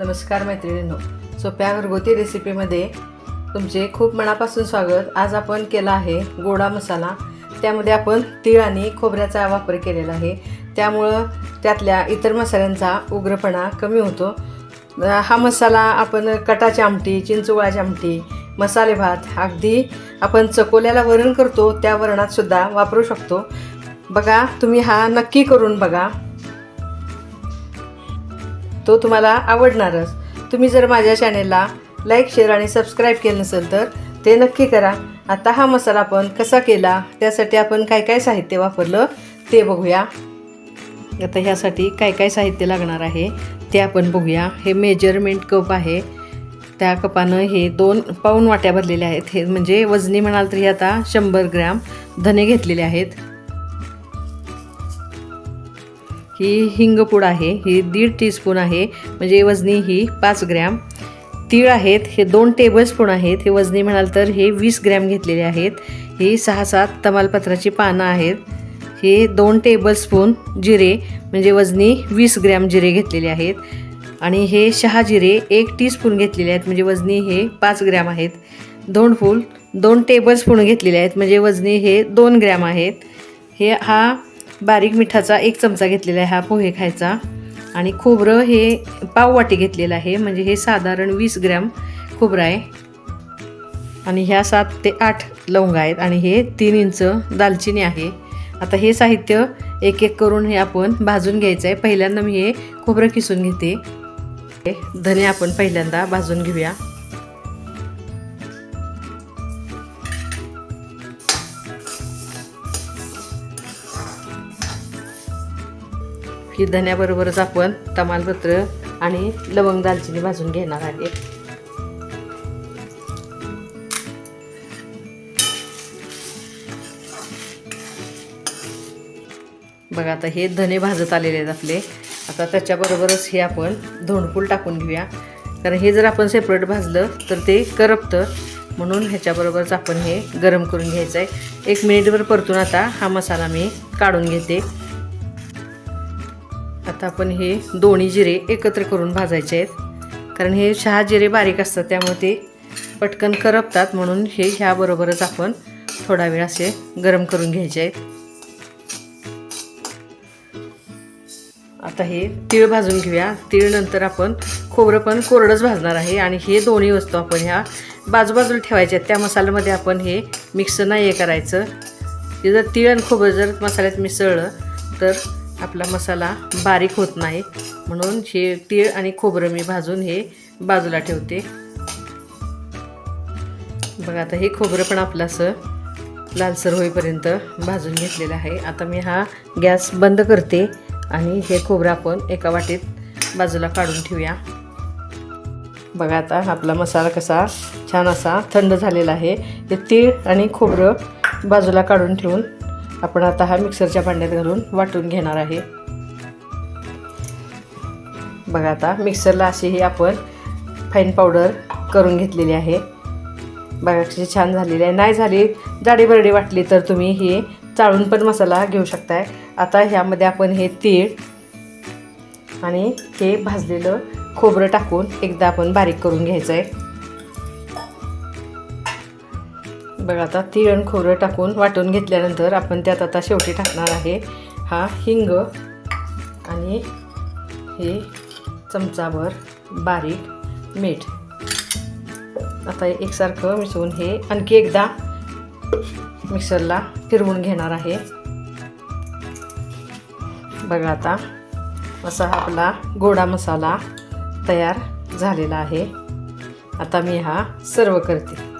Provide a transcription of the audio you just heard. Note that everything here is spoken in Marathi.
नमस्कार मैत्रिणींनो. सोप्या घरगुती रेसिपीमध्ये तुमचे खूप मनापासून स्वागत. आज आपण केला आहे गोडा मसाला. त्यामध्ये आपण तीळ आणि खोबऱ्याचा वापर केलेला आहे. त्यामुळं त्यातल्या इतर मसाल्यांचा उग्रपणा कमी होतो. हा मसाला आपण कटाची आमटी चिंचगुळाची आमटी मसाले भात अगदी आपण चकोल्याला वरण करतो त्या वरणातसुद्धा वापरू शकतो. बघा तुम्ही हा नक्की करून बघा. तो तुम्हाला आवडणारच. तुम्ही जर माझ्या चॅनेलला लाईक शेअर आणि सबस्क्राईब केलं नसेल तर ते नक्की करा. आता हा मसाला आपण कसा केला त्यासाठी आपण काय काय साहित्य वापरलं ते बघूया. आता ह्यासाठी काय काय साहित्य लागणार आहे ते आपण बघूया. हे मेजरमेंट कप आहे. त्या कपानं हे दोन पाऊण वाट्या भरलेल्या आहेत. हे म्हणजे वजनी म्हणाल तरी आता शंभर ग्रॅम धने घेतलेले आहेत. ही हिंगपूड आहे ही दीड टीस्पून आहे म्हणजे वजनी ही पाच ग्रॅम. तीळ आहेत हे दोन टेबलस्पून आहेत हे वजनी म्हणाल तर हे वीस ग्रॅम घेतलेले आहेत. ही सहा सात तमालपत्राची पानं आहेत. हे दोन टेबलस्पून जिरे म्हणजे वजनी वीस ग्रॅम जिरे घेतलेले आहेत. आणि हे शहा जिरे एक टीस्पून घेतलेले आहेत म्हणजे वजनी हे पाच ग्रॅम आहेत. दोन फूल दोन टेबलस्पून घेतलेले आहेत म्हणजे वजनी हे दोन ग्रॅम आहेत. हे हा बारीक मिठाचा एक चमचा घेतलेला आहे हा पोहे खायचा. आणि खोबरं हे पाव वाटी घेतलेलं आहे. म्हणजे हे साधारण वीस ग्रॅम खोबरं आहे. आणि ह्या सात ते आठ लवंग आहेत. आणि हे तीन इंच दालचिनी आहे. आता हे साहित्य एक एक करून हे आपण भाजून घ्यायचं आहे. पहिल्यांदा मी हे खोबरं किसून घेते. हे धने आपण पहिल्यांदा भाजून घेऊया. की धन्याबरोबरच आपण तमालपत्र आणि लवंग दालचिनी भाजून घेणार आहे. बघा आता हे धने भाजत आलेले आहेत आपले. आता त्याच्याबरोबरच हे आपण धोंडपूल टाकून घेऊया. कारण हे जर आपण सेपरेट भाजलं तर ते करपतं. म्हणून ह्याच्याबरोबरच आपण हे गरम करून घ्यायचं आहे एक मिनिटभर परतून आता हा मसाला मी काढून घेते. आता आपण हे दोन्ही जिरे एकत्र करून भाजायचे आहेत. कारण हे शहा जिरे बारीक असतात त्यामुळे ते पटकन करपतात. म्हणून हे ह्याबरोबरच आपण थोडा वेळ असे गरम करून घ्यायचे आहेत. आता हे तीळ भाजून घेऊया. तीळ नंतर आपण खोबरं पण कोरडंच भाजणार आहे. आणि हे दोन्ही वस्तू आपण ह्या बाजूबाजूला ठेवायच्या आहेत. त्या मसाल्यामध्ये आपण हे मिक्स नाही हे करायचं. हे जर तीळ आणि खोबरं जर मसाल्यात मिसळलं तर आपला मसाला बारीक होत नाही. म्हणून हे तीळ आणि खोबरं मी भाजून हे बाजूला ठेवते. बघा आता हे खोबरं पण आपलं असं लालसर होईपर्यंत भाजून घेतलेलं आहे. आता मी हा गॅस बंद करते आणि हे खोबरं आपण एका वाटीत बाजूला काढून ठेवूया. बघा आता आपला मसाला कसा छान असा थंड झालेला आहे. हे तीळ आणि खोबरं बाजूला काढून ठेवून आपण आता हा मिक्सरच्या भांड्यात घालून वाटून घेणार आहे. बघा आता मिक्सरला अशी ही आपण फाईन पावडर करून घेतलेली आहे. बघा कशी छान झालेली आहे. नाही झाली जाडी बरडी वाटली तर तुम्ही हे चाळून पण मसाला घेऊ शकताय. आता ह्यामध्ये आपण हे तीळ आणि हे भाजलेलं खोबरं टाकून एकदा आपण बारीक करून घ्यायचं आहे बघा आता तीळ आणि खोबरं टाकून वाटून घेतल्यानंतर आपण त्यात आता शेवटी टाकणार आहे हा हिंग आणि हे चमचाभर बारीक मीठ. आता एकसारखं मिसळून हे आणखी एकदा मिक्सरला फिरवून घेणार आहे. बघा आता असा आपला गोडा मसाला तयार झालेला आहे. आता मी हा सर्व करते.